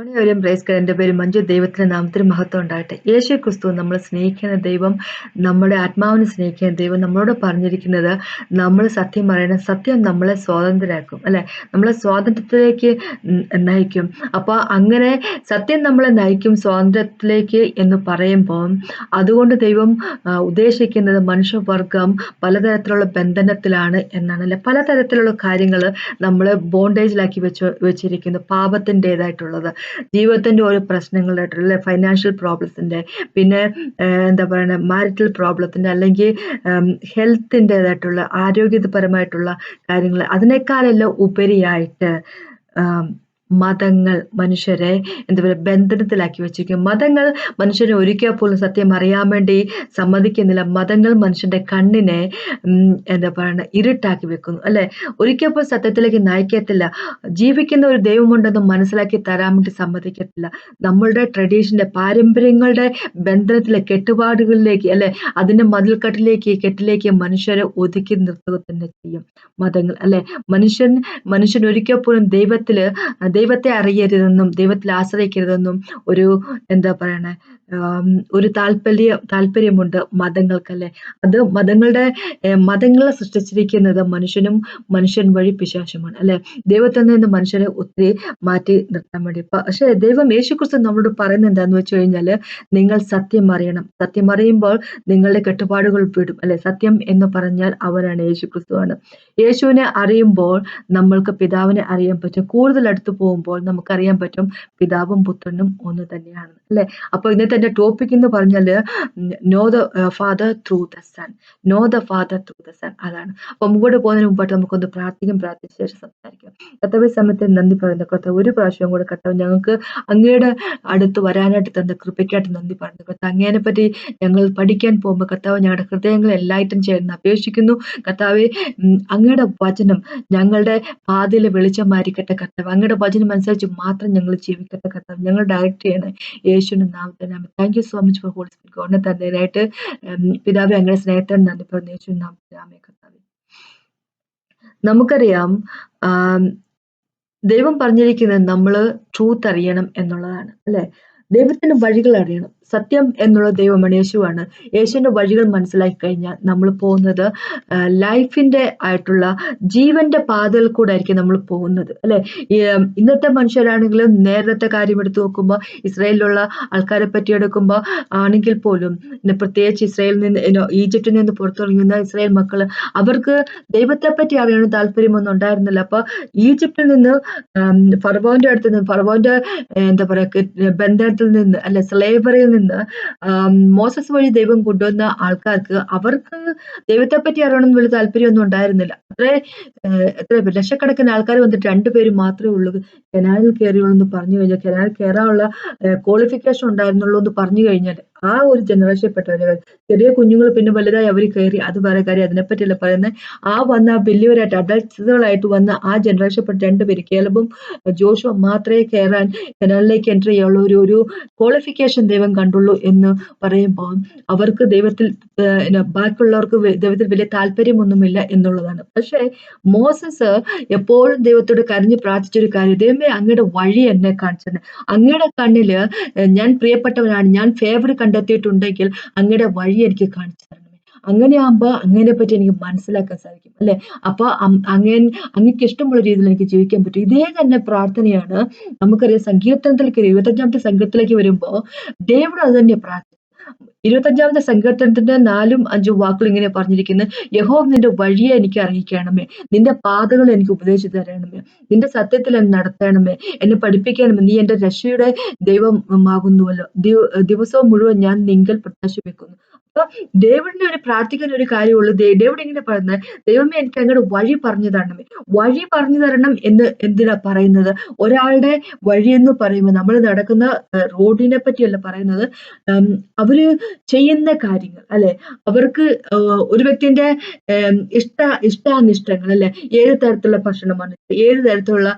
ഒരു പ്രൈസ് എന്റെ പേര് മഞ്ജു. ദൈവത്തിന്റെ നാമത്തിന് മഹത്വം ഉണ്ടാകട്ടെ. യേശു ക്രിസ്തു നമ്മൾ സ്നേഹിക്കുന്ന ദൈവം നമ്മുടെ ആത്മാവിനെ സ്നേഹിക്കുന്ന ദൈവം നമ്മളോട് പറഞ്ഞിരിക്കുന്നത് നമ്മൾ സത്യം പറയണം. സത്യം നമ്മളെ സ്വാതന്ത്ര്യമാക്കും അല്ലെ? നമ്മളെ സ്വാതന്ത്ര്യത്തിലേക്ക് നയിക്കും. അപ്പോൾ അങ്ങനെ സത്യം നമ്മളെ നയിക്കും സ്വാതന്ത്ര്യത്തിലേക്ക് എന്ന് പറയുമ്പോൾ അതുകൊണ്ട് ദൈവം ഉദ്ദേശിക്കുന്നത് മനുഷ്യവർഗം പലതരത്തിലുള്ള ബന്ധനത്തിലാണ് എന്നാണ് അല്ലെ? പലതരത്തിലുള്ള കാര്യങ്ങൾ നമ്മൾ ബോണ്ടേജിലാക്കി വെച്ച് വെച്ചിരിക്കുന്നു. പാപത്തിന്റെതായിട്ടുള്ളത്. ജീവിതത്തിന്റെ ഓരോ പ്രശ്നങ്ങളായിട്ടുള്ള ഫൈനാൻഷ്യൽ പ്രോബ്ലത്തിന്റെ പിന്നെ എന്താ പറയുക മാരിറ്റൽ പ്രോബ്ലത്തിന്റെ അല്ലെങ്കിൽ ഹെൽത്തിന്റെതായിട്ടുള്ള ആരോഗ്യപരമായിട്ടുള്ള കാര്യങ്ങൾ അതിനേക്കാളെല്ലാം ഉപരിയായിട്ട് മതങ്ങൾ മനുഷ്യരെ എന്താ പറയുക ബന്ധനത്തിലാക്കി വെച്ചിരിക്കും. മതങ്ങൾ മനുഷ്യരെ ഒരിക്കൽ പോലും സത്യം അറിയാൻ വേണ്ടി സമ്മതിക്കുന്നില്ല. മതങ്ങൾ മനുഷ്യന്റെ കണ്ണിനെ എന്താ പറയുക ഇരുട്ടാക്കി വെക്കുന്നു അല്ലേ? ഒരിക്കൽ പോലും സത്യത്തിലേക്ക് നയിക്കത്തില്ല. ജീവിക്കുന്ന ഒരു ദൈവമുണ്ടെന്ന് മനസ്സിലാക്കി തരാൻ വേണ്ടി സമ്മതിക്കത്തില്ല. നമ്മളുടെ ട്രഡീഷന്റെ പാരമ്പര്യങ്ങളുടെ ബന്ധനത്തിലെ കെട്ടുപാടുകളിലേക്ക് അല്ലെ? അതിന്റെ മതിൽക്കെട്ടിലേക്ക് കെട്ടിലേക്ക് മനുഷ്യരെ ഒതുക്കി നിർത്തുക തന്നെ ചെയ്യും മതങ്ങൾ അല്ലെ? മനുഷ്യൻ മനുഷ്യൻ ഒരിക്കൽ പോലും ദൈവത്തിൽ ദൈവത്തെ അറിയരുതെന്നും ദൈവത്തിൽ ആശ്രയിക്കരുതെന്നും ഒരു എന്താ പറയണേ ഒരു താല്പര്യ താല്പര്യമുണ്ട് മതങ്ങൾക്കല്ലേ. അത് മതങ്ങളുടെ മതങ്ങളെ സൃഷ്ടിച്ചിരിക്കുന്നത് മനുഷ്യനും മനുഷ്യൻ വഴി പിശാശുമാണ് അല്ലെ? ദൈവത്തിൽ നിന്ന് മനുഷ്യരെ ഒത്തിരി മാറ്റി നിർത്താൻ വേണ്ടി. പക്ഷെ ദൈവം യേശുക്രിസ്തു നമ്മളോട് പറയുന്നത് എന്താന്ന് വെച്ച് കഴിഞ്ഞാൽ നിങ്ങൾ സത്യം അറിയണം. സത്യം അറിയുമ്പോൾ നിങ്ങളുടെ കെട്ടുപാടുകൾ വിടും അല്ലെ? സത്യം എന്ന് പറഞ്ഞാൽ അവരാണ് യേശുക്രിസ്തുവാണ്. യേശുവിനെ അറിയുമ്പോൾ നമ്മൾക്ക് പിതാവിനെ അറിയാൻ പറ്റും. കൂടുതൽ അടുത്ത് പോകുമ്പോൾ നമുക്കറിയാൻ പറ്റും പിതാവും പുത്രനും ഒന്ന് തന്നെയാണ്. അല്ലെ? അപ്പൊ ഇന്നത്തെ എന്റെ ടോപ്പിക് എന്ന് പറഞ്ഞാൽ know the father through the son know the father through the son അതാണ്. അപ്പൊ മുമ്പോട്ട് പോകുന്നതിന് മുമ്പായിട്ട് നമുക്കൊന്ന് പ്രാർത്ഥിക്കും പ്രാർത്ഥിച്ച ശേഷം സംസാരിക്കാം. കർത്തവ്യ സമയത്ത് നന്ദി പറയുന്ന. കർത്താവ് ഒരു പ്രാവശ്യം കൂടെ കർത്താവ് ഞങ്ങൾക്ക് അങ്ങയുടെ അടുത്ത് വരാനായിട്ട് തന്ന കൃപയ്ക്കായിട്ട് നന്ദി പറയുന്നു. കർത്താവ് അങ്ങേനെ പറ്റി ഞങ്ങൾ പഠിക്കാൻ പോകുമ്പോൾ കർത്താവ് ഞങ്ങളുടെ ഹൃദയങ്ങൾ എല്ലായിട്ടും ചേർന്ന് അപേക്ഷിക്കുന്നു. കർത്താവെ അങ്ങയുടെ വചനം ഞങ്ങളുടെ പാതയിൽ വെളിച്ചമായിരിക്കട്ടെ കർത്താവ്. അങ്ങയുടെ വചനം അനുസരിച്ച് മാത്രം ഞങ്ങൾ ജീവിക്കട്ടെ കർത്താവ്. ഞങ്ങൾ ഡയറക്റ്റ് ചെയ്യണേ. യേശുവിന്റെ നമ്മൾ thank you so much for holy spirit ഗോഡിനെ തന്നതിനായിട്ട് പിതാവെ അങ്ങനെ സ്നേഹത്തിന് നന്ദി പറഞ്ഞു യേശു രാമേ കർത്താവെ. നമുക്കറിയാം ദൈവം പറഞ്ഞിരിക്കുന്നത് നമ്മൾ ട്രൂത്ത് അറിയണം എന്നുള്ളതാണ് അല്ലെ? ദൈവത്തിന്റെ വഴികൾ അറിയണം. സത്യം എന്നുള്ള ദൈവമാണ് യേശുവാണ്. യേശുവിന്റെ വഴികൾ മനസ്സിലാക്കി കഴിഞ്ഞാൽ നമ്മൾ പോകുന്നത് ലൈഫിന്റെ ആയിട്ടുള്ള ജീവന്റെ പാതയിൽ കൂടെ ആയിരിക്കും നമ്മൾ പോകുന്നത് അല്ലെ? ഇന്നത്തെ മനുഷ്യരാണെങ്കിലും നേരത്തെ കാര്യം എടുത്തു നോക്കുമ്പോൾ ഇസ്രായേലിലുള്ള ആൾക്കാരെ പറ്റി എടുക്കുമ്പോൾ ആണെങ്കിൽ പോലും പ്രത്യേകിച്ച് ഇസ്രായേലിൽ നിന്ന് ഈജിപ്തിൽ നിന്ന് പുറത്തിറങ്ങുന്ന ഇസ്രായേൽ മക്കൾ അവർക്ക് ദൈവത്തെ പറ്റി അറിയാൻ താല്പര്യമൊന്നും ഉണ്ടായിരുന്നില്ല. അപ്പൊ ഈജിപ്തിൽ നിന്ന് ഫർവോന്റെ അടുത്ത് നിന്ന് ഫർവോന്റെ എന്താ പറയുക ബന്ധനത്തിൽ നിന്ന് അല്ലെ സ്ലേവറിയിൽ നിന്ന് നിന്ന് മോസസ് വഴി ദൈവം കൊണ്ടുവന്ന ആൾക്കാർക്ക് അവർക്ക് ദൈവത്തെ പറ്റി അറിയണമെന്ന് വലിയ താല്പര്യമൊന്നും ഉണ്ടായിരുന്നില്ല. അത്ര എത്ര ലക്ഷക്കണക്കിന് ആൾക്കാർ വന്നിട്ട് രണ്ടുപേരും മാത്രമേ ഉള്ളൂ കനാലിൽ കയറിയുള്ളൂ എന്ന് പറഞ്ഞു കഴിഞ്ഞാൽ കനാലിൽ കയറാനുള്ള ക്വാളിഫിക്കേഷൻ ഉണ്ടായിരുന്നുള്ളൂ എന്ന് പറഞ്ഞു കഴിഞ്ഞാൽ ആ ഒരു ജനറേഷൻപ്പെട്ടവര് ചെറിയ കുഞ്ഞുങ്ങൾ പിന്നെ വലുതായി അവർ കയറി അത് വേറെ കാര്യം അതിനെപ്പറ്റിയല്ല പറയുന്നത്. ആ വന്ന വലിയവരായിട്ട് അഡൾട്ട്സുകളായിട്ട് വന്ന ആ ജനറേഷൻപ്പെട്ട രണ്ടുപേര് കേലബും ജോഷുവും മാത്രമേ കയറാൻ ജനലിലേക്ക് എന്റർ ചെയ്യാനുള്ള ഒരു ഒരു ക്വാളിഫിക്കേഷൻ ദൈവം കണ്ടുള്ളൂ എന്ന് പറയുമ്പോൾ അവർക്ക് ദൈവത്തിൽ ബാക്കിയുള്ളവർക്ക് ദൈവത്തിൽ വലിയ താല്പര്യമൊന്നുമില്ല എന്നുള്ളതാണ്. പക്ഷേ മോസസ് എപ്പോഴും ദൈവത്തോട് കരഞ്ഞ് പ്രാർത്ഥിച്ചൊരു കാര്യം ദൈവമേ അങ്ങയുടെ വഴി എന്നെ കാണിച്ചത് അങ്ങയുടെ കണ്ണിൽ ഞാൻ പ്രിയപ്പെട്ടവനാണ് ഞാൻ ഫേവർ കണ്ടെത്തിയിട്ടുണ്ടെങ്കിൽ അങ്ങയുടെ വഴി എനിക്ക് കാണിച്ചു തരണമേ. അങ്ങനെയാകുമ്പോൾ അങ്ങനെ പറ്റി എനിക്ക് മനസ്സിലാക്കാൻ സാധിക്കും അല്ലെ? അപ്പൊ അങ്ങനെ അങ്ങക്ക് ഇഷ്ടമുള്ള രീതിയിൽ എനിക്ക് ജീവിക്കാൻ പറ്റും. ഇതേ തന്നെ പ്രാർത്ഥനയാണ്. നമുക്കറിയാം സങ്കീർത്തനത്തിലേക്ക് ഇരുപത്തഞ്ചാമത്തെ സംഘത്തിലേക്ക് വരുമ്പോൾ ഡേവിഡ് അത് തന്നെ പ്രാർത്ഥന ഇരുപത്തഞ്ചാമത്തെ സങ്കീർത്തനത്തിന്റെ നാലും അഞ്ചും വാക്കുകൾ ഇങ്ങനെ പറഞ്ഞിരിക്കുന്നത് യഹോവ് നിന്റെ വഴിയെ എനിക്ക് അറിയിക്കണമേ. നിന്റെ പാതകൾ എനിക്ക് ഉപദേശിച്ചു തരണമേ. നിന്റെ സത്യത്തിൽ എന്നെ നടത്തണമേ. എന്നെ പഠിപ്പിക്കണമേ. നീ എന്റെ രക്ഷയുടെ ദൈവമാകുന്നുവല്ലോ. ദിവസവും മുഴുവൻ ഞാൻ നിങ്കൽ പ്രത്യാശ വെക്കുന്നു അപ്പൊ ഡേവിഡിന് ഒരു പ്രാർത്ഥിക്കുന്ന ഒരു കാര്യമുള്ളൂ. ഡേവിഡ് ഇങ്ങനെ പറയുന്നത് ദൈവമേ എനിക്ക് അങ്ങോട്ട് വഴി പറഞ്ഞു തരണമേ വഴി പറഞ്ഞു തരണം എന്ന് എന്തിനാ പറയുന്നത്? ഒരാളുടെ വഴി എന്ന് പറയുമ്പോൾ നമ്മൾ നടക്കുന്ന റോഡിനെ പറ്റിയല്ല പറയുന്നത്. അവർ ചെയ്യുന്ന കാര്യങ്ങൾ അല്ലെ? അവർക്ക് ഒരു വ്യക്തിന്റെ ഇഷ്ട ഇഷ്ടാനിഷ്ടങ്ങൾ അല്ലെ? ഏത് തരത്തിലുള്ള ഭക്ഷണമാണ് ഏത് തരത്തിലുള്ള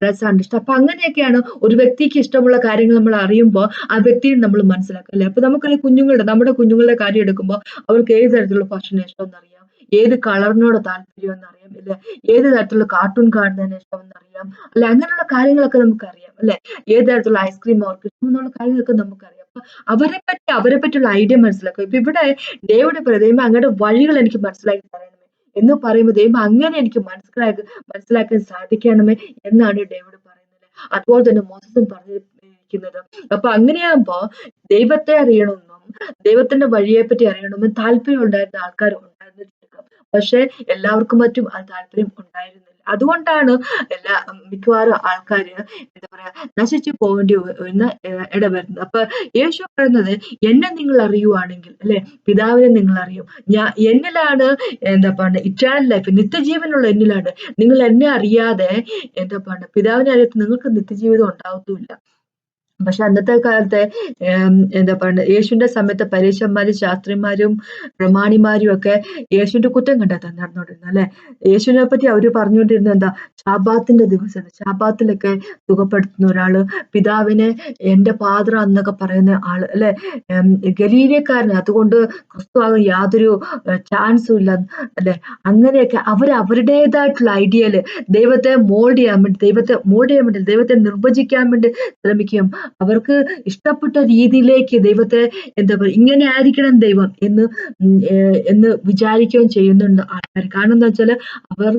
ഡ്രസ്സാണ് ഇഷ്ടം. അപ്പൊ അങ്ങനെയൊക്കെയാണ് ഒരു വ്യക്തിക്ക് ഇഷ്ടമുള്ള കാര്യങ്ങൾ നമ്മൾ അറിയുമ്പോൾ ആ വ്യക്തിയെ നമ്മൾ മനസ്സിലാക്കുക അല്ലെ? അപ്പൊ നമുക്കറിയാം കുഞ്ഞുങ്ങളുടെ നമ്മുടെ കുഞ്ഞുങ്ങളുടെ കാര്യം എടുക്കുമ്പോൾ അവർക്ക് ഏത് തരത്തിലുള്ള ഭക്ഷണം ഇഷ്ടമെന്നറിയാം. ഏത് കളറിനോട് താല്പര്യം എന്നറിയാം ഇല്ല ഏത് തരത്തിലുള്ള കാർട്ടൂൺ കാണുന്നതിന് ഇഷ്ടമെന്നറിയാം. അല്ലെ? അങ്ങനെയുള്ള കാര്യങ്ങളൊക്കെ നമുക്കറിയാം. അല്ലെ? ഏത് തരത്തിലുള്ള ഐസ്ക്രീം അവർക്ക് ഇഷ്ടം എന്നുള്ള കാര്യങ്ങളൊക്കെ നമുക്കറിയാം. അപ്പൊ അവരെ പറ്റി അവരെ പറ്റിയുള്ള ഐഡിയ മനസ്സിലാക്കും ഇപ്പൊ ഇവിടെ ഡേവിഡ് പ്രതിമ അങ്ങയുടെ വഴികൾ എനിക്ക് മനസ്സിലാക്കി തരണമേ എന്ന് പറയുമ്പോൾ ദൈവം അങ്ങനെ എനിക്ക് മനസ്സിലാക്കി മനസ്സിലാക്കാൻ സാധിക്കണമേ എന്നാണ് ഡേവിഡ് പറയുന്നത്. അതുപോലെ തന്നെ മോസസും പറഞ്ഞിരിക്കുന്നത്. അപ്പൊ അങ്ങനെയാകുമ്പോ ദൈവത്തെ അറിയണമെന്നും ദൈവത്തിന്റെ വഴിയെ പറ്റി അറിയണമെന്ന് താല്പര്യം ഉണ്ടായിരുന്ന ആൾക്കാർ ഉണ്ടായിരുന്നു പക്ഷെ എല്ലാവർക്കും മറ്റും ആ താല്പര്യം ഉണ്ടായിരുന്നില്ല. അതുകൊണ്ടാണ് എല്ലാ മിക്കവാറും ആൾക്കാർ എന്താ പറയാ നശിച്ചു പോകേണ്ടി എന്ന് ഇടവരുന്നത്. അപ്പൊ യേശു പറയുന്നത് എന്നെ നിങ്ങൾ അറിയുവാണെങ്കിൽ അല്ലെ? പിതാവിനെ നിങ്ങൾ അറിയും. ഞാൻ എന്നിലാണ് എന്താ പറയുക ഇറ്റാനൽ ലൈഫ് നിത്യജീവനുള്ള എന്നിലാണ്. നിങ്ങൾ എന്നെ അറിയാതെ എന്താ പറയുക പിതാവിനെ അറിയാത്ത നിങ്ങൾക്ക് നിത്യജീവിതം ഉണ്ടാവത്തുമില്ല. പക്ഷെ അന്നത്തെ കാലത്തെ എന്താ പറയുക യേശുവിന്റെ സമയത്ത് പരീക്ഷന്മാരും ശാസ്ത്രിമാരും പ്രമാണിമാരും ഒക്കെ യേശുവിന്റെ കുറ്റം കണ്ടെത്താൻ നടന്നുകൊണ്ടിരുന്നത് അല്ലെ? യേശുവിനെ പറ്റി അവർ പറഞ്ഞുകൊണ്ടിരുന്നത് എന്താ? ശാപാത്തിന്റെ ദിവസം ശാപാത്തിലൊക്കെ സുഖപ്പെടുത്തുന്ന ഒരാൾ പിതാവിനെ എന്റെ പാത്ര എന്നൊക്കെ പറയുന്ന ആൾ അല്ലെ? ഗലീലക്കാരൻ. അതുകൊണ്ട് ക്രിസ്തു ആകും യാതൊരു ചാൻസും ഇല്ല അല്ലെ? അങ്ങനെയൊക്കെ അവർ അവരുടേതായിട്ടുള്ള ഐഡിയയിൽ ദൈവത്തെ മോൾഡ് ചെയ്യാൻ വേണ്ടി ദൈവത്തെ മോൾഡ് ചെയ്യാൻ വേണ്ടി ദൈവത്തെ നിർവചിക്കാൻ വേണ്ടി ശ്രമിക്കുകയും അവർക്ക് ഇഷ്ടപ്പെട്ട രീതിയിലേക്ക് ദൈവത്തെ എന്താ പറയുക ഇങ്ങനെ ആയിരിക്കണം ദൈവം എന്ന് എന്ന് വിചാരിക്കുകയും ചെയ്യുന്നുണ്ട് ആൾക്കാർ. കാരണം എന്താ വെച്ചാൽ അവർ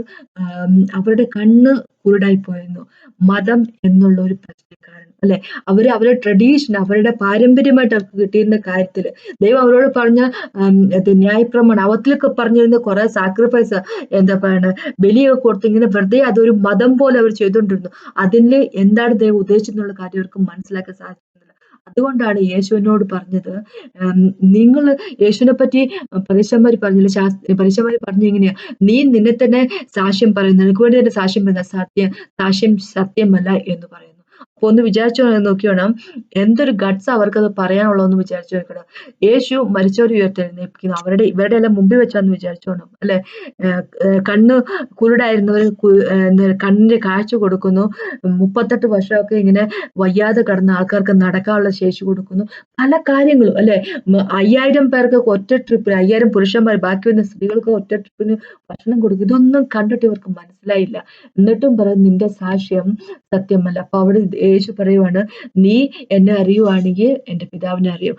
അവരുടെ കണ്ണ് കുരുടായി പോയിരുന്നു. മതം എന്നുള്ള ഒരു പ്രശ്നക്കാരൻ അല്ലെ? അവർ അവരുടെ ട്രഡീഷൻ അവരുടെ പാരമ്പര്യമായിട്ട് അവർക്ക് കിട്ടിയിരുന്ന കാര്യത്തിൽ. ദൈവം അവരോട് പറഞ്ഞ ന്യായപ്രമാണം അവത്തിലൊക്കെ പറഞ്ഞിരുന്ന കുറെ സാക്രിഫൈസ് എന്താ പറയുക ബലിയൊക്കെ കൊടുത്ത് ഇങ്ങനെ വെറുതെ അതൊരു മതം പോലെ അവർ ചെയ്തുകൊണ്ടിരുന്നു. അതിൽ എന്താണ് ദൈവം ഉദ്ദേശിച്ചെന്നുള്ള കാര്യം അവർക്ക് മനസ്സിലാക്കാൻ സാധിക്കുന്നില്ല അതുകൊണ്ടാണ് യേശുവിനോട് പറഞ്ഞത് നിങ്ങൾ യേശുവിനെ പറ്റി പരീക്ഷന്മാർ പറഞ്ഞില്ല ശാസ്ത്ര പറഞ്ഞു എങ്ങനെയാ നീ നിന്നെ തന്നെ സാക്ഷ്യം പറയുന്നു നിനക്ക് വേണ്ടി തന്നെ സാക്ഷ്യം പറയുന്ന സത്യം സാക്ഷ്യം സത്യമല്ല എന്ന് പറയുന്നു. അപ്പൊ ഒന്ന് വിചാരിച്ചു നോക്കിയോണം എന്തൊരു ഗട്ട്സ് അവർക്കത് പറയാനുള്ളതെന്ന് വിചാരിച്ചു നോക്കണം യേശു മരിച്ചവർ ഉയർത്തെഴുന്നേൽപ്പിക്കുന്നു. അവരുടെ ഇവരുടെ എല്ലാം മുമ്പിൽ വെച്ചാന്ന് വിചാരിച്ചോണം അല്ലെ? കണ്ണ് കുരുടായിരുന്നവർ കണ്ണിന്റെ കാഴ്ച കൊടുക്കുന്നു. മുപ്പത്തെട്ട് വർഷമൊക്കെ ഇങ്ങനെ വയ്യാതെ കിടന്ന ആൾക്കാർക്ക് നടക്കാനുള്ള ശേഷി കൊടുക്കുന്നു. പല കാര്യങ്ങളും അല്ലെ? അയ്യായിരം പേർക്ക് ഒറ്റ ട്രിപ്പിന് അയ്യായിരം പുരുഷന്മാർ ബാക്കി വന്ന സ്ത്രീകൾക്ക് ഒറ്റ ട്രിപ്പിന് ഭക്ഷണം കൊടുക്കും ഇതൊന്നും കണ്ടിട്ട് ഇവർക്ക് മനസ്സിലായില്ല. എന്നിട്ടും പറയും നിന്റെ സാക്ഷ്യം സത്യമല്ല. അപ്പൊ അവിടെ യേശു പറയുവാണ് നീ എന്നെ അറിയുവാണെങ്കിൽ എന്റെ പിതാവിനെ അറിയും.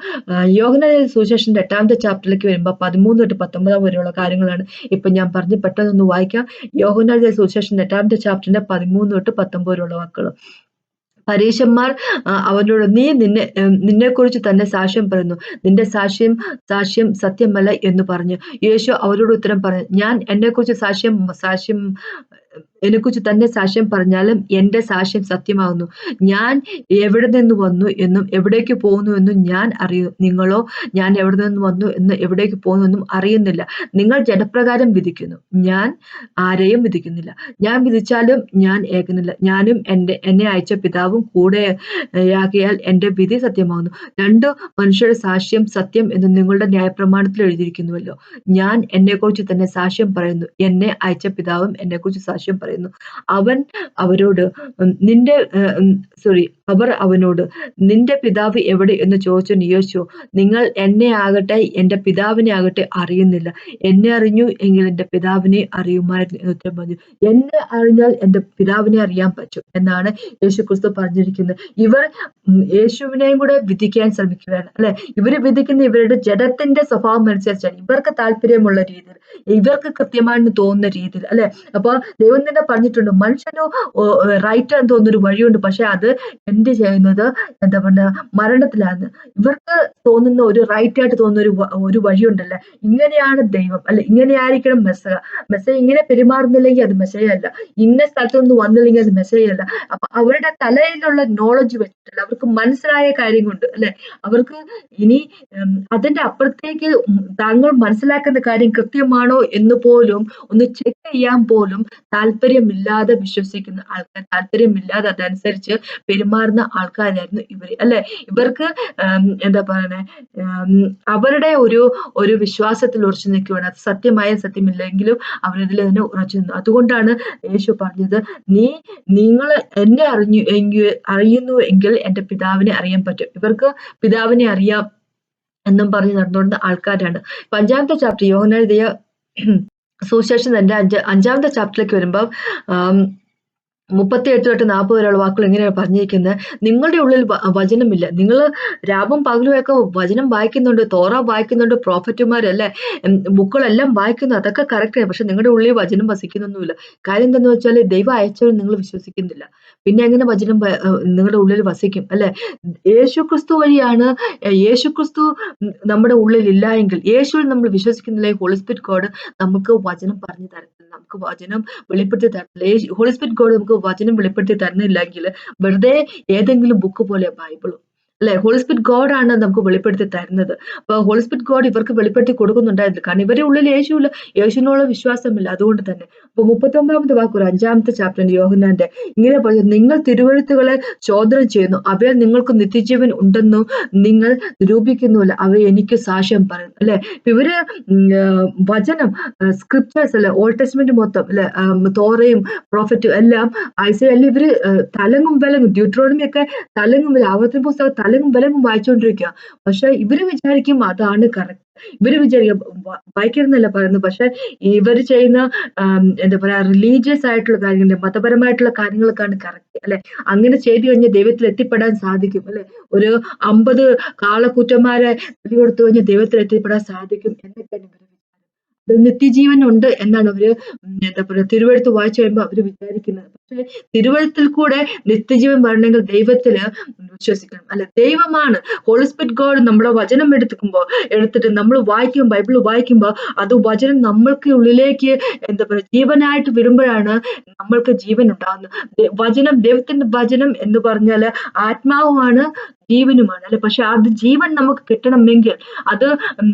യോഹന സുശേഷന്റെ എട്ടാമത്തെ ചാപ്റ്ററിലേക്ക് വരുമ്പോൾ പതിമൂന്ന് തൊട്ട് പത്തൊമ്പതാം വരെയുള്ള കാര്യങ്ങളാണ് ഇപ്പൊ ഞാൻ പറഞ്ഞ് പെട്ടെന്നൊന്ന് വായിക്കാം. യോഹന സുശേഷന്റെ എട്ടാമത്തെ ചാപ്റ്ററിന്റെ പതിമൂന്ന് തൊട്ട് പത്തൊമ്പത് വരെയുള്ള വാക്കുകൾ പരീശന്മാർ അവനോട് നീ നിന്നെ നിന്നെക്കുറിച്ച് തന്നെ സാക്ഷ്യം പറയുന്നു. നിന്റെ സാക്ഷ്യം സാക്ഷ്യം സത്യമല്ല എന്ന് പറഞ്ഞു. യേശു അവരോട് ഉത്തരം പറഞ്ഞു ഞാൻ എന്നെക്കുറിച്ച് സാക്ഷ്യം സാക്ഷ്യം എന്നെക്കുറിച്ച് തന്നെ സാക്ഷ്യം പറഞ്ഞാലും എന്റെ സാക്ഷ്യം സത്യമാകുന്നു ഞാൻ എവിടെ നിന്ന് വന്നു എന്നും എവിടേക്ക് പോകുന്നു എന്നും ഞാൻ അറിയും നിങ്ങളോ ഞാൻ എവിടെ നിന്ന് വന്നു എന്ന് എവിടേക്ക് പോകുന്നു എന്നും അറിയുന്നില്ല. നിങ്ങൾ ജനപ്രകാരം വിധിക്കുന്നു. ഞാൻ ആരെയും വിധിക്കുന്നില്ല. ഞാൻ വിധിച്ചാലും ഞാൻ ഏകുന്നില്ല ഞാനും എന്റെ എന്നെ അയച്ച പിതാവും കൂടെ ആകിയാൽ എന്റെ വിധി സത്യമാകുന്നു രണ്ട് മനുഷ്യരുടെ സാക്ഷ്യം സത്യം എന്ന് നിങ്ങളുടെ ന്യായപ്രമാണത്തിൽ എഴുതിയിരിക്കുന്നുവല്ലോ. ഞാൻ എന്നെക്കുറിച്ച് തന്നെ സാക്ഷ്യം പറയുന്നു. എന്നെ അയച്ച പിതാവും എന്നെക്കുറിച്ച് സാക്ഷ്യം പറയുന്നു. അവൻ അവരോട് നിന്റെ സോറി അവർ അവനോട് നിന്റെ പിതാവ് എവിടെ? എന്ന് ചോദിച്ചു നിയോശോ. നിങ്ങൾ എന്നെ ആകട്ടെ എന്റെ പിതാവിനെ ആകട്ടെ അറിയുന്നില്ല. എന്നെ അറിഞ്ഞു എങ്കിൽ എന്റെ പിതാവിനെ അറിയുമായിരുന്നു എന്ന് ഉത്തരം പറഞ്ഞു. എന്നെ അറിഞ്ഞാൽ എന്റെ പിതാവിനെ അറിയാൻ പറ്റും എന്നാണ് യേശു ക്രിസ്തു പറഞ്ഞിരിക്കുന്നത്. ഇവർ യേശുവിനെയും കൂടെ വിധിക്കാൻ ശ്രമിക്കുകയാണ് അല്ലെ? ഇവർ വിധിക്കുന്ന ഇവരുടെ ജഡത്തിന്റെ സ്വഭാവം അനുസരിച്ചാണ്. ഇവർക്ക് താല്പര്യമുള്ള രീതിയിൽ ഇവർക്ക് കൃത്യമാണെന്ന് തോന്നുന്ന രീതിയിൽ അല്ലെ? അപ്പൊ ദൈവം തന്നെ പറഞ്ഞിട്ടുണ്ട് മനുഷ്യന് റൈറ്റ് എന്ന് തോന്നുന്ന ഒരു വഴിയുണ്ട്. പക്ഷെ അത് എന്ത് ചെയ്യുന്നത് എന്താ പറയുക മരണത്തിലാണ് ഇവർക്ക് തോന്നുന്ന ഒരു റൈറ്റ് ആയിട്ട് തോന്നുന്ന ഒരു ഒരു വഴിയുണ്ടല്ലേ? ഇങ്ങനെയാണ് ദൈവം അല്ല ഇങ്ങനെയായിരിക്കണം മെസ്സക മെസ്സ മെസ്സ ഇങ്ങനെ പെരുമാറുന്നില്ലെങ്കിൽ അത് മെസ്സേജല്ല ഇന്ന സ്ഥലത്തൊന്നും വന്നില്ലെങ്കിൽ അത് മെസ്സേജല്ല അപ്പൊ അവരുടെ തലയിലുള്ള നോളജ് വെച്ചിട്ടല്ല അവർക്ക് മനസ്സിലായ കാര്യം കൊണ്ട് അല്ലെ? അവർക്ക് ഇനി അതിന്റെ അപ്പുറത്തേക്ക് താങ്കൾ മനസ്സിലാക്കുന്ന കാര്യം കൃത്യമാണോ എന്ന് പോലും ഒന്ന് ചെക്ക് ചെയ്യാൻ പോലും താല്പര്യമില്ലാതെ വിശ്വസിക്കുന്ന ആൾക്കാർ താല്പര്യമില്ലാതെ അതനുസരിച്ച് പെരുമാറുന്ന ആൾക്കാരായിരുന്നു ഇവർ അല്ലെ? ഇവർക്ക് എന്താ പറയണേ അവരുടെ ഒരു ഒരു വിശ്വാസത്തിൽ ഉറച്ചു നിൽക്കുകയാണ് അത് സത്യമായ സത്യമില്ലെങ്കിലും അവരതിൽ തന്നെ ഉറച്ചു നിന്നു. അതുകൊണ്ടാണ് യേശു പറഞ്ഞത് നീ നിങ്ങൾ എന്നെ അറിഞ്ഞു അറിയുന്നു എങ്കിൽ എന്റെ പിതാവിനെ അറിയാൻ പറ്റും. ഇവർക്ക് പിതാവിനെ അറിയാം എന്നും പറഞ്ഞ് നടന്നുകൊണ്ട ആൾക്കാരാണ്. പഞ്ചാമത്തെ ചാപ്റ്റർ യോഹനെഴുതിയ സുവിശേഷം തന്റെ അഞ്ച് അഞ്ചാമത്തെ ചാപ്റ്ററിലേക്ക് വരുമ്പം മുപ്പത്തി എട്ട് തൊട്ട് നാൽപ്പത് വരെയുള്ള വാക്കുകൾ എങ്ങനെയാണ് പറഞ്ഞിരിക്കുന്നത്. നിങ്ങളുടെ ഉള്ളിൽ വചനമില്ല. നിങ്ങൾ രാവും പകലുമൊക്കെ വചനം വായിക്കുന്നുണ്ട് തോറ വായിക്കുന്നുണ്ട് പ്രോഫറ്റുമാരല്ലേ ബുക്കുകളെല്ലാം വായിക്കുന്നു. അതൊക്കെ കറക്റ്റാണ് പക്ഷെ നിങ്ങളുടെ ഉള്ളിൽ വചനം വസിക്കുന്നൊന്നുമില്ല. കാര്യം എന്താണെന്ന് വെച്ചാൽ ദൈവം അയച്ചവർ നിങ്ങൾ വിശ്വസിക്കുന്നില്ല. പിന്നെ എങ്ങനെ വചനം നിങ്ങളുടെ ഉള്ളിൽ വസിക്കും അല്ലെ? യേശു ക്രിസ്തു വഴിയാണ് യേശു ക്രിസ്തു നമ്മുടെ ഉള്ളിൽ ഇല്ല എങ്കിൽ യേശുവിൽ നമ്മൾ വിശ്വസിക്കുന്നില്ല. ഹോളിസ്പിറ്റ് ഗോഡ് നമുക്ക് വചനം പറഞ്ഞു തരത്തില്ല നമുക്ക് വചനം വെളിപ്പെടുത്തി ഹോളി ഹോളിസ്പിറ്റ് ഗോഡ് നമുക്ക് വചനം വെളിപ്പെടുത്തി തരുന്നില്ലെങ്കിൽ വെറുതെ ഏതെങ്കിലും ബുക്ക് പോലെ ബൈബിളും അല്ലെ? ഹോളിസ്പിറ്റ് ഗോഡ് ആണ് നമുക്ക് വെളിപ്പെടുത്തി തരുന്നത്. അപ്പൊ ഹോളിസ്പിറ്റ് ഗോഡ് ഇവർക്ക് വെളിപ്പെടുത്തി കൊടുക്കുന്നുണ്ടായിരുന്നു കാരണം ഇവരുടെ ഉള്ളിൽ യേശുവില്ല യേശുവിനുള്ള വിശ്വാസമില്ല അതുകൊണ്ട് തന്നെ അപ്പൊ മുപ്പത്തൊമ്പതാമത്തെ വാക്ക് ഒരു അഞ്ചാമത്തെ ചാപ്റ്റർ യോഹനാന്റെ ഇങ്ങനെ പറഞ്ഞു നിങ്ങൾ തിരുവഴുത്തുകളെ ചോദന ചെയ്യുന്നു. അവയിൽ നിങ്ങൾക്ക് നിത്യജീവൻ ഉണ്ടെന്നു നിങ്ങൾ നിരൂപിക്കുന്നുമില്ല. അവ എനിക്ക് സാക്ഷ്യം പറയുന്നു. അല്ലെ? ഇവർ വചനം സ്ക്രിപ്റ്റേഴ്സ് അല്ലെ ഓൾഡ് ടെസ്റ്റ്മെന്റ് മൊത്തം അല്ലെ തോറയും പ്രോഫറ്റും എല്ലാം ഐസ എല്ലാം ഇവർ തലങ്ങും വിലങ്ങും ഡ്യൂട്രോണമി ഒക്കെ തലങ്ങും വില ആവർത്തന പുസ്തകം തലങ്ങും ബലം വായിച്ചുകൊണ്ടിരിക്കുക പക്ഷെ ഇവർ വിചാരിക്കും അതാണ് കറക്റ്റ് ഇവർ വിചാരിക്കും വായിക്കരുന്നല്ല പറയുന്നത്. പക്ഷെ ഇവർ ചെയ്യുന്ന എന്താ പറയാ റിലീജിയസ് ആയിട്ടുള്ള കാര്യങ്ങൾ മതപരമായിട്ടുള്ള കാര്യങ്ങളൊക്കെയാണ് കറക്റ്റ് അല്ലെ? അങ്ങനെ ചെയ്തു കഴിഞ്ഞാൽ ദൈവത്തിൽ എത്തിപ്പെടാൻ സാധിക്കും അല്ലെ? ഒരു അമ്പത് കാളക്കൂറ്റന്മാരെ കൊടുത്തു കഴിഞ്ഞാൽ ദൈവത്തിൽ എത്തിപ്പെടാൻ സാധിക്കും എന്നൊക്കെയാണ് ഇവർ നിത്യജീവൻ ഉണ്ട് എന്നാണ് അവർ എന്താ പറയുക തിരുവഴുത്ത് വായിച്ചു കഴിയുമ്പോൾ അവർ വിചാരിക്കുന്നത്. തിരുവഴുത്തിൽ കൂടെ നിത്യജീവൻ വരണമെങ്കിൽ ദൈവത്തിൽ വിശ്വസിക്കണം. അല്ല ദൈവമാണ്. ഹോളിസ്പിറ്റ് ഗോഡ് നമ്മളെ വചനം എടുത്തുക്കുമ്പോൾ എടുത്തിട്ട് നമ്മൾ വായിക്കുമ്പോൾ ബൈബിൾ വായിക്കുമ്പോൾ അത് വചനം നമ്മൾക്ക് ഉള്ളിലേക്ക് എന്താ പറയുക ജീവനായിട്ട് വരുമ്പോഴാണ് നമ്മൾക്ക് ജീവൻ ഉണ്ടാകുന്നത്. വചനം ദൈവത്തിന്റെ വചനം എന്ന് പറഞ്ഞാൽ ആത്മാവുമാണ് ജീവനുമാണ്. അല്ലെ പക്ഷെ അത് ജീവൻ നമുക്ക് കിട്ടണമെങ്കിൽ അത്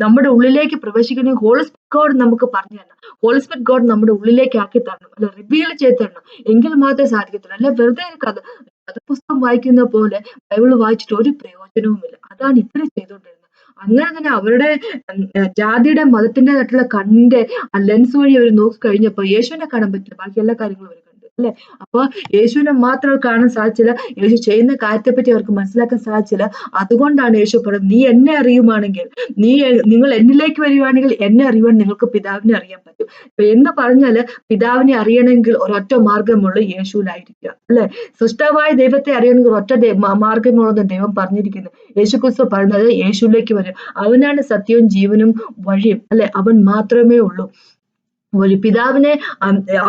നമ്മുടെ ഉള്ളിലേക്ക് പ്രവേശിക്കുന്ന ഹോളിസ്പിറ്റ് ഗോഡ് നമുക്ക് പറഞ്ഞു തരണം ഹോളിസ്പിറ്റ് ഗോഡ് നമ്മുടെ ഉള്ളിലേക്ക് ആക്കി തരണം. അല്ലെ റിവീൽ ചെയ്ത് തരണം. എങ്കിൽ മാത്രമേ സാധിക്കത്തുള്ളൂ. അല്ലെ? വെറുതെ കഥ പുസ്തകം വായിക്കുന്ന പോലെ ബൈബിൾ വായിച്ചിട്ട് ഒരു പ്രയോജനവുമില്ല അതാണ് ഇവർ ചെയ്തുകൊണ്ടിരുന്നത്. അങ്ങനെ തന്നെ അവരുടെ ജാതിയുടെ മതത്തിന്റെതായിട്ടുള്ള കണ്ണിന്റെ ലെൻസ് വഴി അവർ നോക്കി കഴിഞ്ഞപ്പോൾ യേശുവിനെ കാണാൻ പറ്റില്ല. ബാക്കി എല്ലാ കാര്യങ്ങളും അല്ലെ? അപ്പൊ യേശുവിനെ മാത്രം കാണാൻ സാധിച്ചില്ല. യേശു ചെയ്യുന്ന കാര്യത്തെപ്പറ്റി അവർക്ക് മനസ്സിലാക്കാൻ സാധിച്ചില്ല. അതുകൊണ്ടാണ് യേശു പറയുന്നത് നീ എന്നെ അറിയുവാണെങ്കിൽ നീ നിങ്ങൾ എന്നിലേക്ക് വരികയാണെങ്കിൽ എന്നെ അറിയുവാൻ നിങ്ങൾക്ക് പിതാവിനെ അറിയാൻ പറ്റും. എന്ന് പറഞ്ഞാൽ പിതാവിനെ അറിയണമെങ്കിൽ ഒരൊറ്റ മാർഗമുള്ളൂ യേശുവിലായിരിക്കുക അല്ലെ? സൃഷ്ടാവായ ദൈവത്തെ അറിയണമെങ്കിൽ ഒറ്റ മാർഗമുള്ളതെന്ന് ദൈവം പറഞ്ഞിരിക്കുന്നു. യേശു ക്രിസ്തു പറയുന്നത് യേശുവിലേക്ക് വരും. അവനാണ് സത്യവും ജീവനും വഴിയും അല്ലെ? അവൻ മാത്രമേ ഉള്ളൂ. ഒരു പിതാവിനെ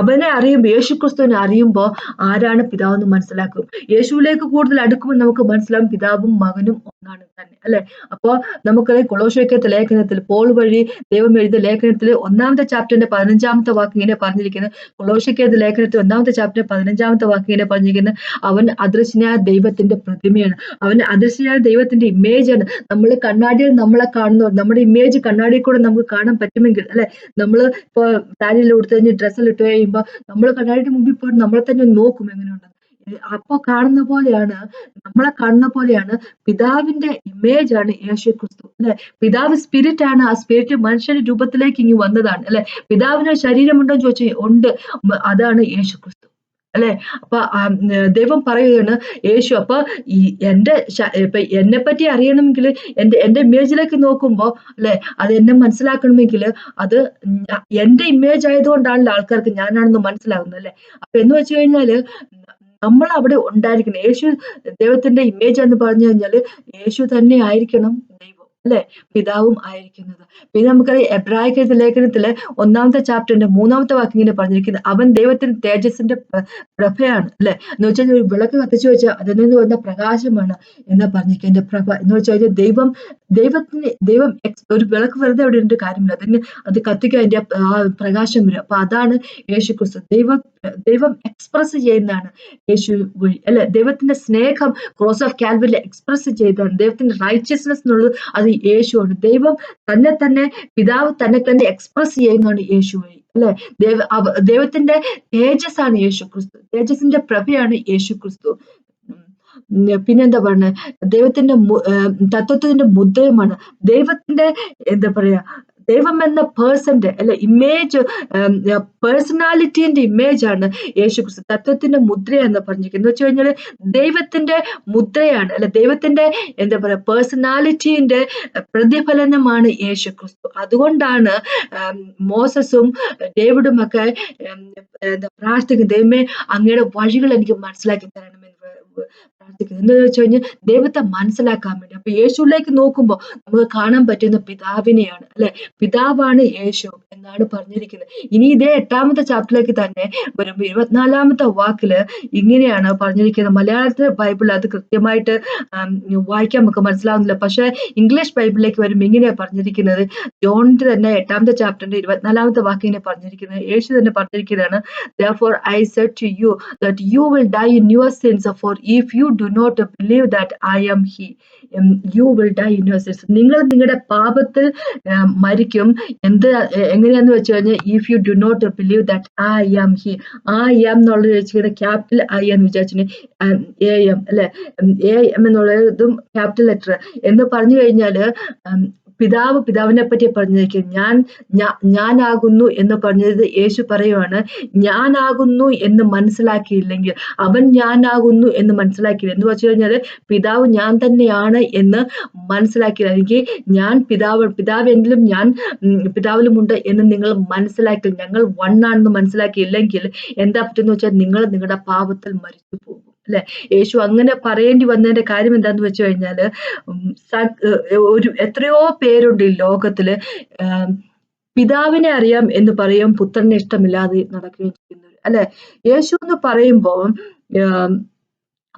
അവനെ അറിയുമ്പോൾ യേശു ക്രിസ്തുവിനെ അറിയുമ്പോൾ ആരാണ് പിതാവെന്ന് മനസ്സിലാക്കും. യേശുവിലേക്ക് കൂടുതൽ അടുക്കുമ്പോൾ നമുക്ക് മനസ്സിലാവും പിതാവും മകനും ഒന്നാണ് തന്നെ അല്ലെ? അപ്പോ നമുക്ക് കൊളോഷയ്ക്കത്തെ ലേഖനത്തിൽ പോൾ വഴി ദൈവം എഴുതിയ ലേഖനത്തിൽ ഒന്നാമത്തെ ചാപ്റ്ററിന്റെ പതിനഞ്ചാമത്തെ വാക്ക് ഇങ്ങനെ പറഞ്ഞിരിക്കുന്നത് കൊളോഷയ്ക്കത്തെ ലേഖനത്തിൽ ഒന്നാമത്തെ ചാപ്റ്റർ പതിനഞ്ചാമത്തെ വാക്ക് ഇങ്ങനെ പറഞ്ഞിരിക്കുന്നത് അവൻ അദൃശ്യനായ ദൈവത്തിന്റെ പ്രതിമയാണ്. അവൻ അദൃശ്യനായ ദൈവത്തിന്റെ ഇമേജ് ആണ് നമ്മൾ കണ്ണാടിയിൽ നമ്മളെ കാണുന്നവർ നമ്മുടെ ഇമേജ് കണ്ണാടിയിൽ കൂടെ നമുക്ക് കാണാൻ പറ്റുമെങ്കിൽ അല്ലെ? നമ്മൾ ഇപ്പൊ സാരിയെല്ലാം ഉടുത്ത് കഴിഞ്ഞ് ഡ്രസ്സെല്ലാം കഴിയുമ്പോൾ നമ്മൾ കണ്ണാടിയുടെ മുമ്പിൽ പോയി നമ്മളെ തന്നെ നോക്കും എങ്ങനെയുണ്ടെന്ന്. അപ്പൊ കാണുന്ന പോലെയാണ് നമ്മളെ കാണുന്ന പോലെയാണ് പിതാവിന്റെ ഇമേജ് ആണ് യേശു ക്രിസ്തു അല്ലെ? പിതാവ് സ്പിരിറ്റ് ആണ് ആ സ്പിരിറ്റ് മനുഷ്യന്റെ രൂപത്തിലേക്ക് ഇങ്ങ് വന്നതാണ് അല്ലെ? പിതാവിന് ശരീരമുണ്ടോ എന്ന് ചോദിച്ചാൽ ഉണ്ട് അതാണ് യേശു ക്രിസ്തു. അല്ലെ? അപ്പൊ ദൈവം പറയുകയാണ് യേശു അപ്പൊ ഈ എന്റെ ഇപ്പൊ എന്നെ പറ്റി അറിയണമെങ്കിൽ എന്റെ എന്റെ ഇമേജിലേക്ക് നോക്കുമ്പോ അല്ലെ അത് എന്നെ മനസ്സിലാക്കണമെങ്കിൽ അത് എന്റെ ഇമേജ് ആയതുകൊണ്ടാണല്ലോ ആൾക്കാർക്ക് ഞാനാണെന്ന് മനസ്സിലാകുന്നത് അല്ലെ? അപ്പൊ എന്ന് വെച്ച് കഴിഞ്ഞാൽ നമ്മൾ അവിടെ ഉണ്ടായിരിക്കണം. യേശു ദൈവത്തിന്റെ ഇമേജ് എന്ന് പറഞ്ഞു കഴിഞ്ഞാൽ യേശു തന്നെ ആയിരിക്കണം ദൈവം. അല്ലെ? പിതാവും ആയിരിക്കുന്നത്. പിന്നെ നമുക്കറിയാം എബ്രായ ലേഖനത്തിലെ ഒന്നാമത്തെ ചാപ്റ്ററിന്റെ മൂന്നാമത്തെ വാക്കിങ്ങനെ പറഞ്ഞിരിക്കുന്നത് അവൻ ദൈവത്തിന്റെ തേജസ്സിന്റെ പ്രഭയാണ് അല്ലെ? എന്ന് വെച്ചാൽ ഒരു വിളക്ക് കത്തിച്ചു വെച്ചാൽ അതിൽ നിന്ന് വന്ന പ്രകാശമാണ് എന്ന് പറഞ്ഞിരിക്കുന്നത്. പ്രഭ എന്ന് വെച്ചാൽ ദൈവം ദൈവത്തിന് ദൈവം ഒരു വിളക്ക് വെറുതെ അവിടെ ഉണ്ട് കാര്യമില്ല. അതിന് അത് കത്തിക്കുക അതിന്റെ ആ പ്രകാശം വരും. അപ്പൊ അതാണ് യേശു ക്രിസ്തു ദൈവം ദൈവം എക്സ്പ്രസ് ചെയ്യുന്നതാണ് യേശു വഴി അല്ലെ? ദൈവത്തിന്റെ സ്നേഹം ക്രോസ് ഓഫ് കാൽവരിൽ എക്സ്പ്രസ് ചെയ്തതാണ്. ദൈവത്തിന്റെ റൈച്ചസ്നെസ് എന്നുള്ളത് അത് യേശുവാണ്. ദൈവം തന്നെ തന്നെ പിതാവ് തന്നെ തന്നെ എക്സ്പ്രസ് ചെയ്യുന്നതാണ് യേശു വഴി അല്ലെ? ദൈവ ദൈവത്തിന്റെ തേജസ്സാണ് യേശു ക്രിസ്തു തേജസിന്റെ പ്രഭയാണ് യേശു ക്രിസ്തു പിന്നെന്താ പറയുന്നത് ദൈവത്തിന്റെ തത്വത്തിന്റെ മുദ്രയുമാണ്. ദൈവത്തിന്റെ എന്താ പറയാ ദൈവം എന്ന പേഴ്സന്റെ അല്ലെ ഇമേജ് പേഴ്സണാലിറ്റിന്റെ ഇമേജ് ആണ് യേശു ക്രിസ്തു തത്വത്തിന്റെ മുദ്രയെന്ന് പറഞ്ഞിരിക്കുന്നത് വെച്ച് കഴിഞ്ഞാൽ ദൈവത്തിന്റെ മുദ്രയാണ് അല്ലെ ദൈവത്തിന്റെ എന്താ പറയാ പേഴ്സണാലിറ്റിന്റെ പ്രതിഫലനമാണ് യേശു ക്രിസ്തു അതുകൊണ്ടാണ് മോസസും ഡേവിഡും ഒക്കെ എന്താ ദൈവമേ അങ്ങയുടെ വഴികൾ എനിക്ക് മനസ്സിലാക്കി തരണമെന്ന് പ്രാർത്ഥിക്കുന്നത് എന്താന്ന് വെച്ച് കഴിഞ്ഞാൽ ദൈവത്തെ മനസ്സിലാക്കാൻ വേണ്ടി. അപ്പൊ യേശുവിലേക്ക് നോക്കുമ്പോൾ നമുക്ക് കാണാൻ പറ്റുന്ന പിതാവിനെയാണ് അല്ലെ? പിതാവാണ് യേശു എന്നാണ് പറഞ്ഞിരിക്കുന്നത്. ഇനി ഇതേ എട്ടാമത്തെ ചാപ്റ്ററിലേക്ക് തന്നെ വരുമ്പോൾ ഇരുപത്തിനാലാമത്തെ വാക്കിൽ ഇങ്ങനെയാണ് പറഞ്ഞിരിക്കുന്നത്. മലയാളത്തിൽ ബൈബിൾ അത് കൃത്യമായിട്ട് വായിക്കാൻ നമുക്ക് മനസ്സിലാവുന്നില്ല. പക്ഷെ ഇംഗ്ലീഷ് ബൈബിളിലേക്ക് വരുമ്പോൾ ഇങ്ങനെയാണ് പറഞ്ഞിരിക്കുന്നത്. ജോണിന്റെ തന്നെ എട്ടാമത്തെ ചാപ്റ്ററിന്റെ ഇരുപത്തിനാലാമത്തെ വാക്ക് ഇങ്ങനെ പറഞ്ഞിരിക്കുന്നത്. യേശു തന്നെ പറഞ്ഞിരിക്കുന്നതാണ് therefore I said to you that you will die in sins for for if you do not not believe that I am he you will die in നിങ്ങൾ നിങ്ങളുടെ പാപത്തിൽ മരിക്കും. എന്ത് എങ്ങനെയാന്ന് വെച്ച് കഴിഞ്ഞാൽ if you do not believe that I am he I am എന്നുള്ളത് വെച്ചിട്ട് ക്യാപിറ്റൽ ഐ എന്ന് വിചാരിച്ചിട്ട് എ എം അല്ലെ? എ എം എന്നുള്ളതും ക്യാപിറ്റൽ ലെറ്റർ എന്ന് പറഞ്ഞു കഴിഞ്ഞാൽ ഉം, പിതാവ് പിതാവിനെ പറ്റി പറഞ്ഞിരിക്കും ഞാൻ ഞാനാകുന്നു എന്ന് പറഞ്ഞത് യേശു പറയുവാണ്. ഞാനാകുന്നു എന്ന് മനസ്സിലാക്കിയില്ലെങ്കിൽ അവൻ ഞാനാകുന്നു എന്ന് മനസ്സിലാക്കിയില്ല. എന്ന് വെച്ച് കഴിഞ്ഞാൽ പിതാവ് ഞാൻ തന്നെയാണ് എന്ന് മനസ്സിലാക്കിയില്ല. എനിക്ക് ഞാൻ പിതാവ് പിതാവെങ്കിലും ഞാൻ പിതാവിലും പിതാവിലുമുണ്ട് എന്ന് നിങ്ങൾ മനസ്സിലാക്കി ഞങ്ങൾ വണ്ണാണെന്ന് മനസ്സിലാക്കിയില്ലെങ്കിൽ എന്താ പറ്റുന്ന വെച്ചാൽ നിങ്ങൾ നിങ്ങളുടെ പാപത്തിൽ മരിച്ചു പോകും അല്ലെ? യേശു അങ്ങനെ പറയേണ്ടി വന്നതിന്റെ കാര്യം എന്താന്ന് വെച്ച് കഴിഞ്ഞാൽ ഒരു എത്രയോ പേരുണ്ട് ഈ ലോകത്തിൽ പിതാവിനെ അറിയാം എന്ന് പറയും പുത്രനെ ഇഷ്ടമില്ലാതെ നടക്കുകയും ചെയ്യുന്നു അല്ലെ? യേശു എന്ന് പറയുമ്പോൾ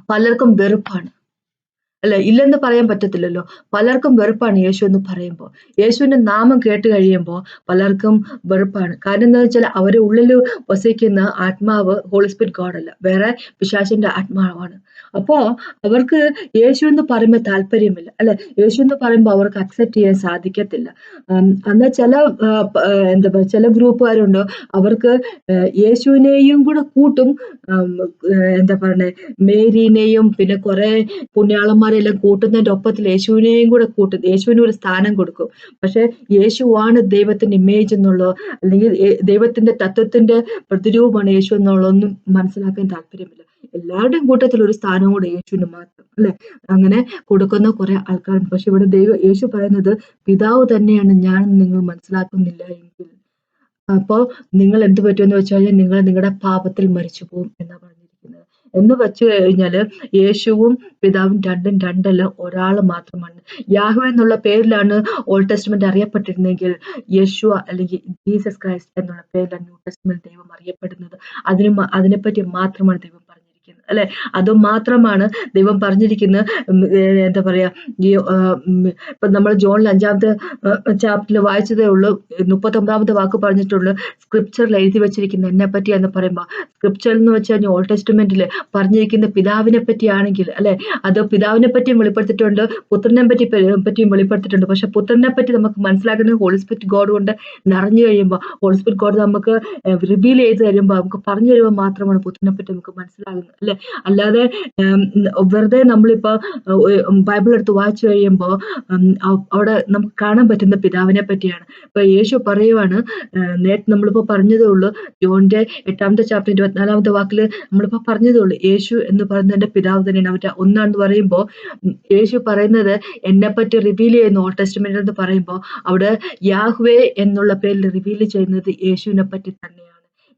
പലർക്കും വെറുപ്പാണ്. അല്ലെ? ഇല്ലെന്ന് പറയാൻ പറ്റത്തില്ലല്ലോ. പലർക്കും വെറുപ്പാണ് യേശു എന്ന് പറയുമ്പോൾ. യേശുവിന്റെ നാമം കേട്ട് കഴിയുമ്പോൾ പലർക്കും വെറുപ്പാണ്. കാരണം എന്താ വെച്ചാൽ അവരുടെ ഉള്ളിൽ വസിക്കുന്ന ആത്മാവ് ഹോളിസ്പിറ്റ് ഗോഡല്ല വേറെ പിശാചിന്റെ ആത്മാവാണ്. അപ്പോ അവർക്ക് യേശു എന്ന് പറയുമ്പോൾ താല്പര്യമില്ല. അല്ലെ? യേശു എന്ന് പറയുമ്പോൾ അവർക്ക് അക്സെപ്റ്റ് ചെയ്യാൻ സാധിക്കത്തില്ല. എന്നാൽ ചില എന്താ പറയുക ചില ഗ്രൂപ്പുകാരുണ്ടോ? അവർക്ക് യേശുവിനെയും കൂടെ കൂട്ടും. എന്താ പറയണേ? മേരീനെയും പിന്നെ കുറെ പുണ്യാളന്മാരെല്ലാം കൂട്ടുന്നതിന്റെ ഒപ്പത്തിൽ യേശുവിനെയും കൂടെ കൂട്ടും. യേശുവിന് ഒരു സ്ഥാനം കൊടുക്കും. പക്ഷെ യേശുവാണ് ദൈവത്തിന്റെ ഇമേജ് എന്നുള്ളോ അല്ലെങ്കിൽ ദൈവത്തിന്റെ തത്വത്തിന്റെ പ്രതിരൂപമാണ് യേശു എന്നുള്ളതൊന്നും മനസ്സിലാക്കാൻ താല്പര്യമില്ല. എല്ലാവരുടെയും കൂട്ടത്തിൽ ഒരു സ്ഥാനം കൂടെ യേശുവിന് മാത്രം അല്ലെ? അങ്ങനെ കൊടുക്കുന്ന കുറെ ആൾക്കാരുണ്ട്. പക്ഷെ ഇവിടെ ദൈവം യേശു പറയുന്നത് പിതാവ് തന്നെയാണ് ഞാൻ നിങ്ങൾ മനസ്സിലാക്കുന്നില്ല എങ്കിൽ. അപ്പോ നിങ്ങൾ എന്ത് പറ്റുമെന്ന് വെച്ച് കഴിഞ്ഞാൽ നിങ്ങൾ നിങ്ങളുടെ പാപത്തിൽ മരിച്ചു പോകും എന്നാ പറഞ്ഞിരിക്കുന്നത്. എന്ന് വെച്ച് കഴിഞ്ഞാൽ യേശുവും പിതാവും രണ്ടും രണ്ടല്ല ഒരാൾ മാത്രമാണ്. യാഹു എന്നുള്ള പേരിലാണ് ഓൾഡ് ടെസ്റ്റ്മെന്റ് അറിയപ്പെട്ടിരുന്നെങ്കിൽ യേശു അല്ലെങ്കിൽ ജീസസ് ക്രൈസ്റ്റ് എന്നുള്ള പേരിലാണ് ന്യൂ ടെസ്റ്റ്മെന്റ് ദൈവം അറിയപ്പെടുന്നത്. അതിന് അതിനെപ്പറ്റി മാത്രമാണ് ദൈവം അല്ലെ? അത് മാത്രമാണ് ദൈവം പറഞ്ഞിരിക്കുന്നത്. എന്താ പറയാ ഈ ഇപ്പൊ നമ്മൾ ജോണിൽ അഞ്ചാമത്തെ ചാപ്റ്ററിൽ വായിച്ചതേ ഉള്ളൂ. മുപ്പത്തൊമ്പതാമത്തെ വാക്ക് പറഞ്ഞിട്ടുള്ളൂ സ്ക്രിപ്ചറിൽ എഴുതി വെച്ചിരിക്കുന്ന എന്നെ പറ്റിയാന്ന് പറയുമ്പോൾ സ്ക്രിപ്ചർ എന്ന് വെച്ച് കഴിഞ്ഞാൽ ഓൾഡ് ടെസ്റ്റ്മെന്റിൽ പറഞ്ഞിരിക്കുന്ന പിതാവിനെ പറ്റിയാണെങ്കിൽ അല്ലെ? അത് പിതാവിനെ പറ്റിയും വെളിപ്പെടുത്തിയിട്ടുണ്ട്. പുത്രനെ പറ്റി പറ്റിയും വെളിപ്പെടുത്തിയിട്ടുണ്ട്. പക്ഷെ പുത്രനെ പറ്റി നമുക്ക് മനസ്സിലാക്കുന്നത് ഹോളി സ്പിരിറ്റ് ഗോഡ് കൊണ്ട് നിറഞ്ഞു കഴിയുമ്പോൾ ഹോളി സ്പിരിറ്റ് ഗോഡ് നമുക്ക് റിവീൽ ചെയ്ത് തരുമ്പോൾ നമുക്ക് പറഞ്ഞു തരുമ്പോൾ മാത്രമാണ് പുത്രനെ പറ്റി നമുക്ക് മനസ്സിലാകുന്നത് അല്ലെ? അല്ലാതെ വെറുതെ നമ്മളിപ്പോ ബൈബിൾ എടുത്ത് വായിച്ചു കഴിയുമ്പോൾ അവിടെ നമുക്ക് കാണാൻ പറ്റുന്ന പിതാവിനെ പറ്റിയാണ്. ഇപ്പൊ യേശു പറയുവാണ് നേരത്തെ നമ്മളിപ്പോ പറഞ്ഞതേ ഉള്ളൂ ജോണിന്റെ എട്ടാമത്തെ ചാപ്റ്റർ ഇരുപത്തിനാലാമത്തെ വാക്കിൽ നമ്മളിപ്പോ പറഞ്ഞതേ ഉള്ളൂ യേശു എന്ന് പറയുന്നത് എന്റെ പിതാവ് തന്നെയാണ്. അവരുടെ ഒന്നാണെന്ന് പറയുമ്പോൾ യേശു പറയുന്നത് എന്നെ പറ്റി റിവീൽ ചെയ്യുന്ന ഓൾ ടെസ്റ്റ്മെന്റ് എന്ന് പറയുമ്പോൾ അവിടെ യാഹ്വേ എന്നുള്ള പേരിൽ റിവീൽ ചെയ്യുന്നത് യേശുവിനെ പറ്റി തന്നെയാണ്.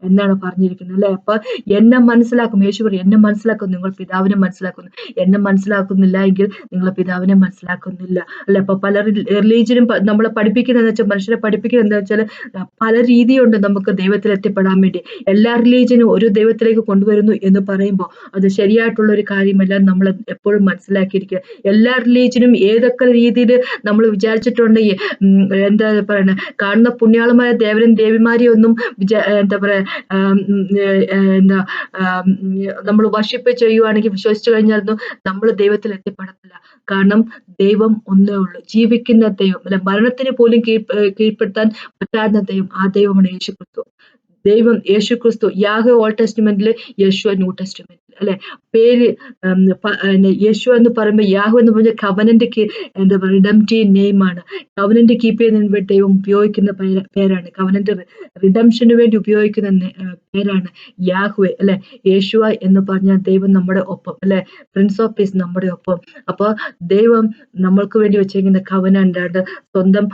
എന്നാണ് പറഞ്ഞിരിക്കുന്നത് അല്ലെ? അപ്പൊ എന്നെ മനസ്സിലാക്കും. യേശു പറയും എന്നെ മനസ്സിലാക്കും നിങ്ങൾ പിതാവിനെ മനസ്സിലാക്കുന്നു. എന്നെ മനസ്സിലാക്കുന്നില്ല എങ്കിൽ നിങ്ങൾ പിതാവിനെ മനസ്സിലാക്കുന്നില്ല. അല്ലെ? അപ്പൊ പല റിലീജിയനും നമ്മളെ പഠിപ്പിക്കുന്നത് വെച്ചാൽ മനുഷ്യരെ പഠിപ്പിക്കുന്നത് എന്താ വെച്ചാൽ പല രീതിയുണ്ട് നമുക്ക് ദൈവത്തിൽ എത്തിപ്പെടാൻ വേണ്ടി. എല്ലാ റിലീജിയനും ഒരു ദൈവത്തിലേക്ക് കൊണ്ടുവരുന്നു എന്ന് പറയുമ്പോൾ അത് ശരിയായിട്ടുള്ള ഒരു കാര്യമല്ല നമ്മൾ എപ്പോഴും മനസ്സിലാക്കിയിരിക്കുക. എല്ലാ റിലീജിയനും ഏതൊക്കെ രീതിയിൽ നമ്മൾ വിചാരിച്ചിട്ടുണ്ടെങ്കിൽ എന്താ പറയണ കാണുന്ന പുണ്യാളമായ ദേവനും ദേവിമാരെയൊന്നും വിചാ എന്താ പറയാ എന്താ നമ്മൾ വർഷിപ്പ് ചെയ്യുവാണെങ്കിൽ വിശ്വസിച്ചു കഴിഞ്ഞാൽ നമ്മൾ ദൈവത്തിൽ എത്തിപ്പെടത്തില്ല. കാരണം ദൈവം ഒന്നേ ഉള്ളൂ. ജീവിക്കുന്ന ദൈവം അല്ലെ മരണത്തിന് പോലും കീഴ് കീഴ്പ്പെടുത്താൻ പറ്റാത്ത ദൈവം ആ ദൈവമാണ് യേശു ക്രിസ്തു ദൈവം യേശു ക്രിസ്തു യാഹ് ഓൾഡ് ടെസ്റ്റ്മെന്റിൽ യേശു ന്യൂ ടെസ്റ്റ്മെന്റിൽ അല്ലെ? പേര് യേശു എന്ന് പറയുമ്പോൾ യാഹു എന്ന് പറഞ്ഞ കവനന്റ് എന്താ പറയുക റിഡംറ്റീവ് നെയിമാണ് കവനന്റ് കീപ്പ് ചെയ്യുന്നതിന് ദൈവം ഉപയോഗിക്കുന്ന പേരാണ്. കവനന്റ് റിഡംഷന് വേണ്ടി ഉപയോഗിക്കുന്ന പേരാണ് യാഹുവെ അല്ലെ? യേശുവ എന്ന് പറഞ്ഞ ദൈവം നമ്മുടെ ഒപ്പം അല്ലെ? പ്രിൻസ് ഓഫ് പീസ് നമ്മുടെ ഒപ്പം. അപ്പോൾ ദൈവം നമ്മൾക്ക് വേണ്ടി വെച്ചിരിക്കുന്ന കവനണ്ടാണ്ട് സ്വന്തം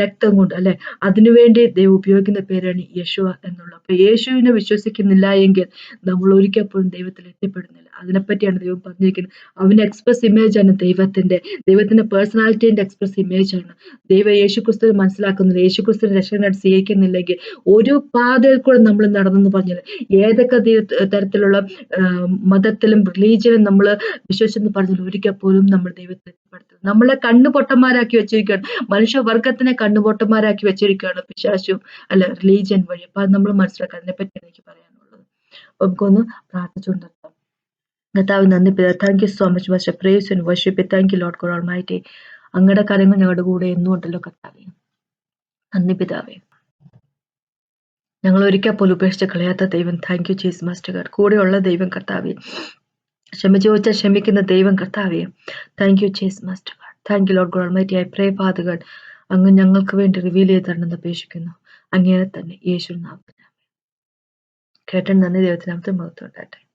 രക്തം കൊണ്ട് അല്ലെ? അതിനുവേണ്ടി ദൈവം ഉപയോഗിക്കുന്ന പേരാണ് യേശുവ എന്നുള്ളത് അപ്പൊ യേശുവിനെ വിശ്വസിക്കുന്നില്ല എങ്കിൽ നമ്മൾ ഒരിക്കൽ ദൈവത്തിൽ എത്തിപ്പെടുന്നില്ല അതിനെപ്പറ്റിയാണ് ദൈവം പറഞ്ഞിരിക്കുന്നത്. അവന്റെ എക്സ്പ്രസ് ഇമേജ് ആണ് ദൈവത്തിന്റെ ദൈവത്തിന്റെ പേഴ്സണാലിറ്റിന്റെ എക്സ്പ്രസ് ഇമേജ് ആണ്. ദൈവം യേശു ക്രിസ്തു മനസ്സിലാക്കുന്നില്ല. യേശു ക്രിസ്തു രക്ഷകനായിട്ട് സ്വീകരിക്കുന്നില്ലെങ്കിൽ ഒരു പാതയിൽ കൂടെ നമ്മൾ നടന്നെന്ന് പറഞ്ഞത് ഏതൊക്കെ തരത്തിലുള്ള മതത്തിലും റിലീജിയനും നമ്മൾ വിശ്വസിച്ചെന്ന് പറഞ്ഞാൽ ഒരിക്കൽ പോലും നമ്മൾ ദൈവത്തെ എത്തിപ്പെടുത്തില്ല നമ്മളെ കണ്ണു പൊട്ടന്മാരാക്കി വെച്ചിരിക്കുകയാണ്. മനുഷ്യവർഗത്തിനെ കണ്ണുപൊട്ടന്മാരാക്കി വെച്ചിരിക്കുകയാണ് പിശാശും അല്ല റിലീജിയൻ വഴി. അപ്പൊ അത് നമ്മൾ മനസ്സിലാക്കുക അതിനെ പറ്റിയാണ് എനിക്ക് പറയാനുള്ളത്. നമുക്കൊന്ന് പ്രാർത്ഥിച്ചുകൊണ്ട് കർത്താവ് നന്ദി പിതാ thank you so much master praise and worship thank you Lord God മാറ്റി അങ്ങയുടെ കാര്യങ്ങൾ ഞങ്ങളുടെ കൂടെ എന്നും ഉണ്ടല്ലോ കർത്താവേ. നന്ദി പിതാവേ. ഞങ്ങൾ ഒരിക്കൽ പോലും ഉപേക്ഷിച്ച് കളയാത്ത ദൈവം. Thank you Jesus master God കൂടെയുള്ള ദൈവം കർത്താവേ. ക്ഷമ ചോദിച്ചാൽ ക്ഷമിക്കുന്ന ദൈവം കർത്താവേ. Thank you Jesus master God thank you Lord God almighty I pray പാതുകൾ അങ്ങ് ഞങ്ങൾക്ക് വേണ്ടി റിവീൽ ചെയ്ത് തരണമെന്ന് അപേക്ഷിക്കുന്നു. അങ്ങനെ തന്നെ യേശു നാമത്തിൽ കേട്ടൻ നന്ദി ദൈവത്തിനാമത്തെ ഉണ്ടാകട്ടെ